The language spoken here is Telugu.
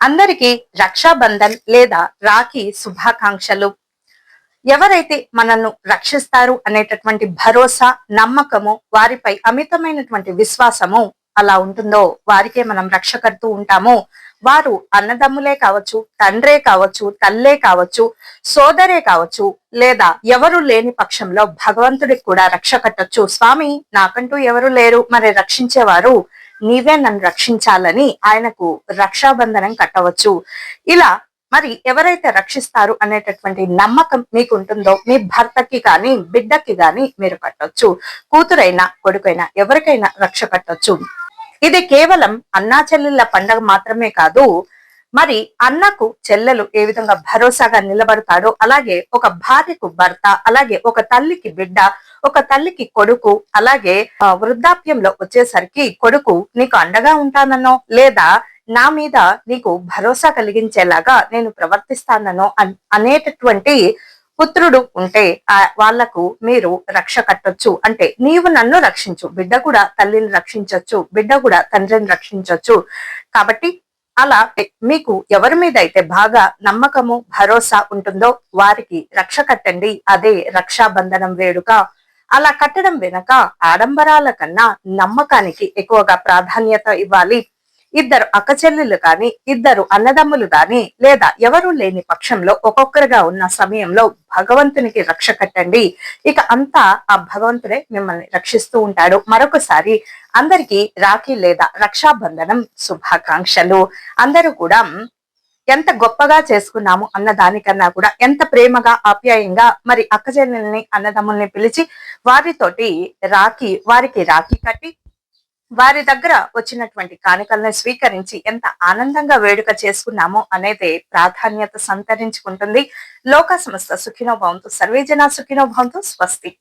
అందరికీ రక్షాబంధన్ లేదా రాఖీ శుభాకాంక్షలు. ఎవరైతే మనల్ని రక్షిస్తారు అనేటటువంటి భరోసా నమ్మకము వారిపై అమితమైనటువంటి విశ్వాసము అలా ఉంటుందో వారికే మనం రక్ష కడుతూ ఉంటాము. వారు అన్నదమ్ములే కావచ్చు తండ్రే కావచ్చు తల్లే కావచ్చు సోదరే కావచ్చు లేదా ఎవరు లేని పక్షంలో భగవంతుడికి కూడా రక్ష కట్టొచ్చు. స్వామి నాకంటూ ఎవరు లేరు మరి రక్షించేవారు నీవే నన్ను రక్షించాలని ఆయనకు రక్షాబంధనం కట్టవచ్చు. ఇలా మరి ఎవరైతే రక్షిస్తారు అనేటటువంటి నమ్మకం మీకు ఉంటుందో మీ భర్తకి కానీ బిడ్డకి కానీ మీరు కట్టొచ్చు. కూతురైనా కొడుకైనా ఎవరికైనా రక్ష కట్టొచ్చు. ఇది కేవలం అన్నా చెల్లెళ్ళ పండగ మాత్రమే కాదు మరి అన్నకు చెల్లెలు ఏ విధంగా భరోసాగా నిలబడతాడో అలాగే ఒక భార్యకు భర్త అలాగే ఒక తల్లికి బిడ్డ ఒక తల్లికి కొడుకు అలాగే వృద్ధాప్యంలో వచ్చేసరికి కొడుకు నీకు అండగా ఉంటాననో లేదా నా మీద నీకు భరోసా కలిగించేలాగా నేను ప్రవర్తిస్తాననో అనేటటువంటి పుత్రుడు ఉంటే ఆ వాళ్ళకు మీరు రక్ష కట్టొచ్చు. అంటే నీవు నన్ను రక్షించు బిడ్డ కూడా తల్లిని రక్షించొచ్చు బిడ్డ కూడా తండ్రిని రక్షించొచ్చు. కాబట్టి అలా మీకు ఎవరి మీద అయితే బాగా నమ్మకము భరోసా ఉంటుందో వారికి రక్ష కట్టండి. అదే రక్షాబంధనం వేడుక. అలా కట్టడం వెనక ఆడంబరాల కన్నా నమ్మకానికి ఎక్కువగా ప్రాధాన్యత ఇవ్వాలి. ఇద్దరు అక్కచెల్లెలు కానీ ఇద్దరు అన్నదమ్ములు కానీ లేదా ఎవరు లేని పక్షంలో ఒక్కొక్కరుగా ఉన్న సమయంలో భగవంతునికి రక్ష కట్టండి. ఇక అంతా ఆ భగవంతుడే మిమ్మల్ని రక్షిస్తూ ఉంటాడు. మరొకసారి అందరికీ రాఖీ లేదా రక్షాబంధనం శుభాకాంక్షలు. అందరూ కూడా ఎంత గొప్పగా చేసుకున్నాము అన్న దానికన్నా కూడా ఎంత ప్రేమగా ఆప్యాయంగా మరి అక్కచెల్లెల్ని అన్నదమ్ముల్ని పిలిచి వారితోటి రాఖీ వారికి రాఖీ కట్టి వారి దగ్గర వచ్చినటువంటి కానుకలను స్వీకరించి ఎంత ఆనందంగా వేడుక చేసుకున్నామో అనేది ప్రాధాన్యత సంతరించుకుంటుంది. లోక సంస్థ సుఖినో భవంతు. సర్వేజన సుఖినో భవంతు. స్వస్తి.